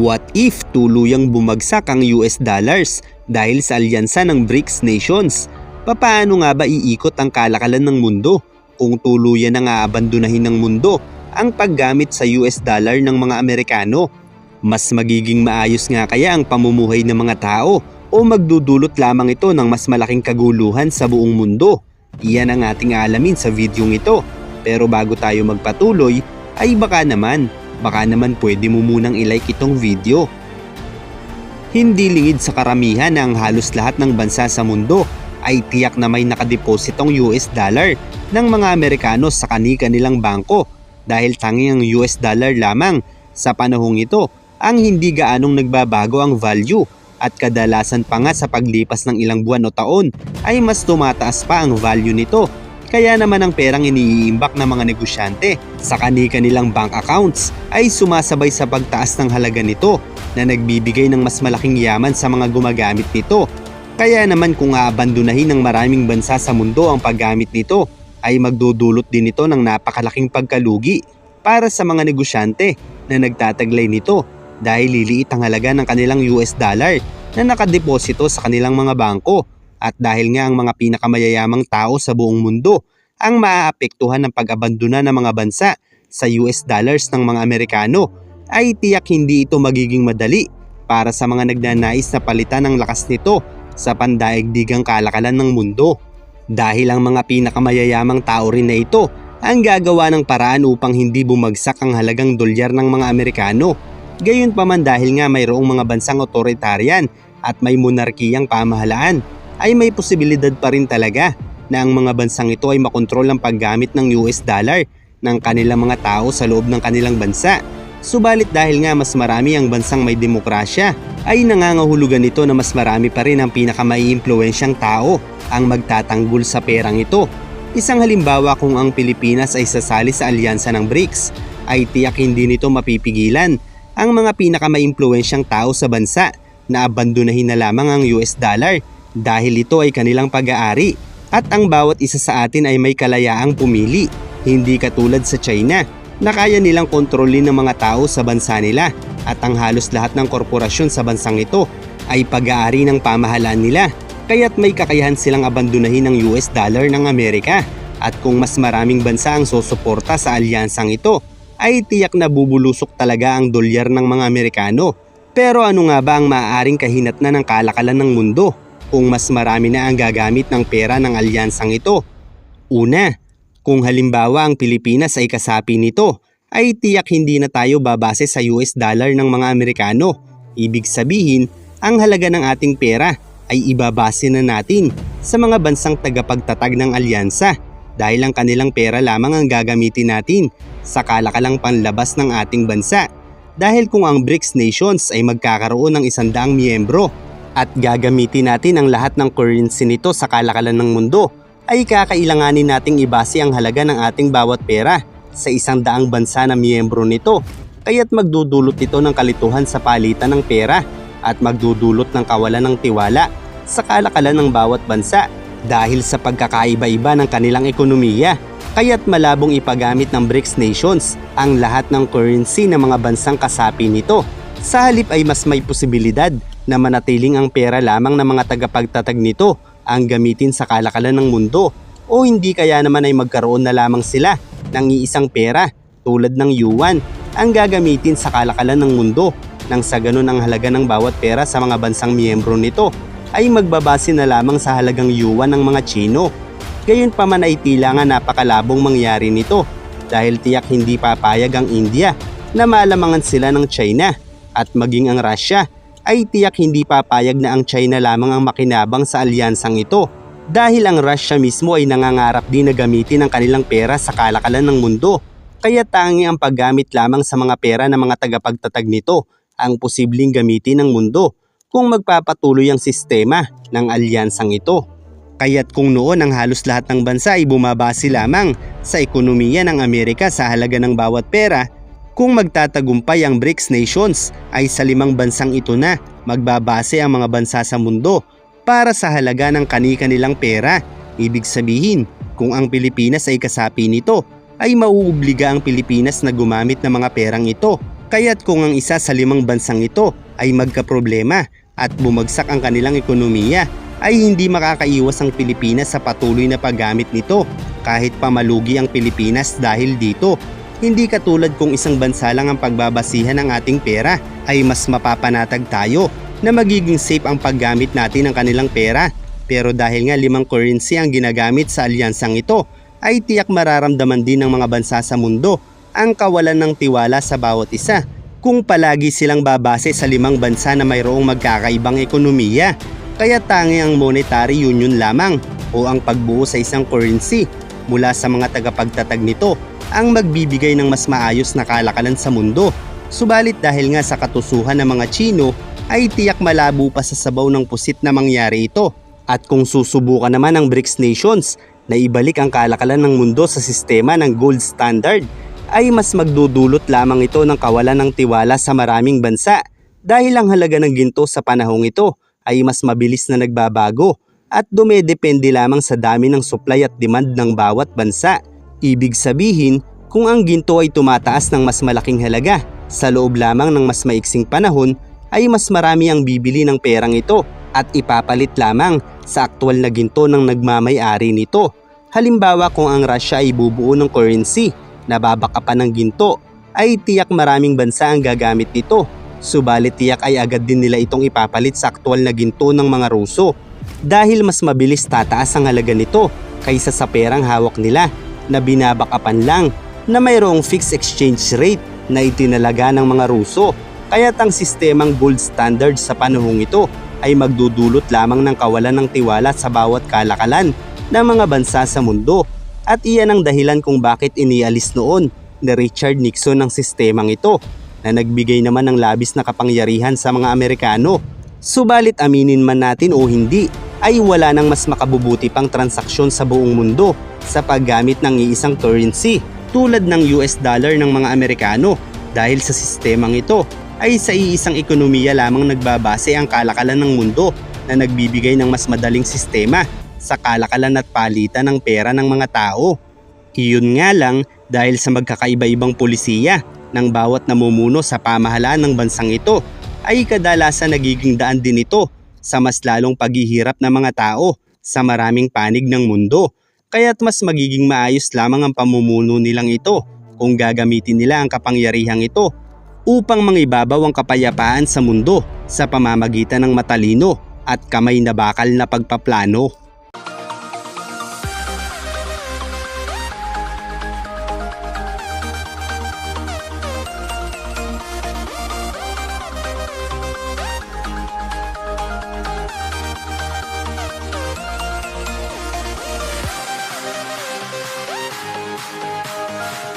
What if tuluyang bumagsak ang US dollars dahil sa alyansa ng BRICS nations? Papaano nga ba iikot ang kalakalan ng mundo kung tuluyan na nga abandonahin ng mundo ang paggamit sa US dollar ng mga Amerikano? Mas magiging maayos nga kaya ang pamumuhay ng mga tao o magdudulot lamang ito ng mas malaking kaguluhan sa buong mundo? Iyan ang ating alamin sa videong ito. Pero bago tayo magpatuloy, ay baka naman, baka naman pwede mo munang ilike itong video. Hindi lingid sa karamihan na ang halos lahat ng bansa sa mundo ay tiyak na may nakadepositong US dollar ng mga Amerikano sa kani-kanilang bangko dahil tanging ang US dollar lamang sa panahong ito ang hindi gaanong nagbabago ang value at kadalasan pa nga sa paglipas ng ilang buwan o taon ay mas tumataas pa ang value nito kaya naman ang perang iniiimbak ng mga negosyante sa kani-kanilang bank accounts ay sumasabay sa pagtaas ng halaga nito na nagbibigay ng mas malaking yaman sa mga gumagamit nito. Kaya naman kung aabandonahin ng maraming bansa sa mundo ang paggamit nito ay magdudulot din ito ng napakalaking pagkalugi para sa mga negosyante na nagtataglay nito dahil liliit ang halaga ng kanilang US dollar na nakadeposito sa kanilang mga bangko at dahil nga ang mga pinakamayayamang tao sa buong mundo ang maaapektuhan ng pag-abandona ng mga bansa sa US dollars ng mga Amerikano ay tiyak hindi ito magiging madali para sa mga nagnanais na palitan ng lakas nito sa pandaigdigang kalakalan ng mundo. Dahil ang mga pinakamayayamang tao rin na ito ang gagawa ng paraan upang hindi bumagsak ang halagang dolyar ng mga Amerikano. Gayon pa man dahil nga mayroong mga bansang otoritarian at may monarkiyang pamahalaan ay may posibilidad pa rin talaga na ang mga bansang ito ay makontrol ang paggamit ng US dollar ng kanilang mga tao sa loob ng kanilang bansa. Subalit dahil nga mas marami ang bansang may demokrasya, ay nangangahulugan ito na mas marami pa rin ang pinakamaiimpluwensyang tao ang magtatanggol sa perang ito. Isang halimbawa kung ang Pilipinas ay sasali sa alyansa ng BRICS, ay tiyak hindi nito mapipigilan ang mga pinakamaiimpluwensyang tao sa bansa na abandonahin na lamang ang US dollar dahil ito ay kanilang pag-aari. At ang bawat isa sa atin ay may kalayaang pumili, hindi katulad sa China na kaya nilang kontrolin ng mga tao sa bansa nila. At ang halos lahat ng korporasyon sa bansang ito ay pag-aari ng pamahalaan nila. Kaya't may kakayahan silang abandonahin ang US dollar ng Amerika. At kung mas maraming bansa ang susuporta sa alyansang ito ay tiyak na bubulusok talaga ang dolyar ng mga Amerikano. Pero ano nga ba ang maaaring kahinatnan ng kalakalan ng mundo kung mas marami na ang gagamit ng pera ng alyansang ito? Una, kung halimbawa ang Pilipinas ay kasapi nito, ay tiyak hindi na tayo babase sa US dollar ng mga Amerikano. Ibig sabihin, ang halaga ng ating pera ay ibabase na natin sa mga bansang tagapagtatag ng alyansa dahil ang kanilang pera lamang ang gagamitin natin sa kalakalang panlabas ng ating bansa. Dahil kung ang BRICS nations ay magkakaroon ng isandaang miyembro at gagamitin natin ang lahat ng currency nito sa kalakalan ng mundo, ay kakailanganin nating ibase ang halaga ng ating bawat pera sa isang daang bansa na miyembro nito. Kaya't magdudulot ito ng kalituhan sa palitan ng pera at magdudulot ng kawalan ng tiwala sa kalakalan ng bawat bansa dahil sa pagkakaiba-iba ng kanilang ekonomiya. Kaya't malabong ipagamit ng BRICS nations ang lahat ng currency ng mga bansang kasapi nito. Sa halip ay mas may posibilidad na manatiling ang pera lamang ng mga tagapagtatag nito ang gamitin sa kalakalan ng mundo o hindi kaya naman ay magkaroon na lamang sila ng iisang pera tulad ng yuan ang gagamitin sa kalakalan ng mundo nang sa ganun ang halaga ng bawat pera sa mga bansang miyembro nito ay magbabase na lamang sa halagang yuan ng mga Chino. Gayon pa man ay tila nga napakalabong mangyari nito dahil tiyak hindi papayag ang India na malamangan sila ng China at maging ang Russia ay tiyak hindi papayag na ang China lamang ang makinabang sa alyansang ito dahil ang Russia mismo ay nangangarap din na gamitin ang kanilang pera sa kalakalan ng mundo. Kaya tangi ang paggamit lamang sa mga pera ng mga tagapagtatag nito ang posibleng gamitin ng mundo kung magpapatuloy ang sistema ng alyansang ito. Kaya't kung noon ang halos lahat ng bansa ay bumabase lamang sa ekonomiya ng Amerika sa halaga ng bawat pera, kung magtatagumpay ang BRICS nations ay sa limang bansang ito na magbabase ang mga bansa sa mundo para sa halaga ng kani-kanilang pera. Ibig sabihin, kung ang Pilipinas ay kasapi nito, ay mauobliga ang Pilipinas na gumamit ng mga perang ito Kaya't kung ang isa sa limang bansang ito ay magkaproblema at bumagsak ang kanilang ekonomiya, ay hindi makakaiwas ang Pilipinas sa patuloy na paggamit nito kahit pamalugi ang Pilipinas dahil dito. Hindi katulad kung isang bansa lang ang pagbabasihan ng ating pera ay mas mapapanatag tayo na magiging safe ang paggamit natin ng kanilang pera. Pero dahil nga limang currency ang ginagamit sa alyansang ito, ay tiyak mararamdaman din ng mga bansa sa mundo ang kawalan ng tiwala sa bawat isa kung palagi silang babase sa limang bansa na mayroong magkakaibang ekonomiya. Kaya tangi ang monetary union lamang o ang pagbuo sa isang currency mula sa mga tagapagtatag nito ang magbibigay ng mas maayos na kalakalan sa mundo. Subalit dahil nga sa katusuhan ng mga Chino ay tiyak malabo pa sa sabaw ng pusit na mangyari ito. At kung susubukan naman ng BRICS nations na ibalik ang kalakalan ng mundo sa sistema ng gold standard, ay mas magdudulot lamang ito ng kawalan ng tiwala sa maraming bansa dahil ang halaga ng ginto sa panahong ito ay mas mabilis na nagbabago at dumedepende lamang sa dami ng supply at demand ng bawat bansa. Ibig sabihin, kung ang ginto ay tumataas ng mas malaking halaga sa loob lamang ng mas maiksing panahon, ay mas marami ang bibili ng perang ito at ipapalit lamang sa aktwal na ginto ng nagmamay-ari nito. Halimbawa kung ang Russia ay bubuo ng currency na babakapan ng ginto, ay tiyak maraming bansa ang gagamit nito. Subalit tiyak ay agad din nila itong ipapalit sa aktwal na ginto ng mga Ruso dahil mas mabilis tataas ang halaga nito kaysa sa perang hawak nila na binabakapan lang na mayroong fixed exchange rate na itinalaga ng mga Ruso. Kaya't ang sistemang gold standard sa panahong ito ay magdudulot lamang ng kawalan ng tiwala sa bawat kalakalan ng mga bansa sa mundo. At iyan ang dahilan kung bakit inialis noon ni Richard Nixon ang sistemang ito na nagbigay naman ng labis na kapangyarihan sa mga Amerikano. Subalit aminin man natin o hindi, ay wala nang mas makabubuti pang transaksyon sa buong mundo sa paggamit ng iisang currency tulad ng US dollar ng mga Amerikano dahil sa sistemang ito ay sa iisang ekonomiya lamang nagbabase ang kalakalan ng mundo na nagbibigay ng mas madaling sistema sa kalakalan at palitan ng pera ng mga tao. Iyon nga lang dahil sa magkakaiba-ibang polisiya ng bawat namumuno sa pamahalaan ng bansang ito ay kadalasan nagiging daan din ito sa mas lalong paghihirap ng mga tao sa maraming panig ng mundo. Kaya't mas magiging maayos lamang ang pamumuno nilang ito kung gagamitin nila ang kapangyarihang ito upang mangibabaw ang kapayapaan sa mundo sa pamamagitan ng matalino at kamay na bakal na pagpaplano.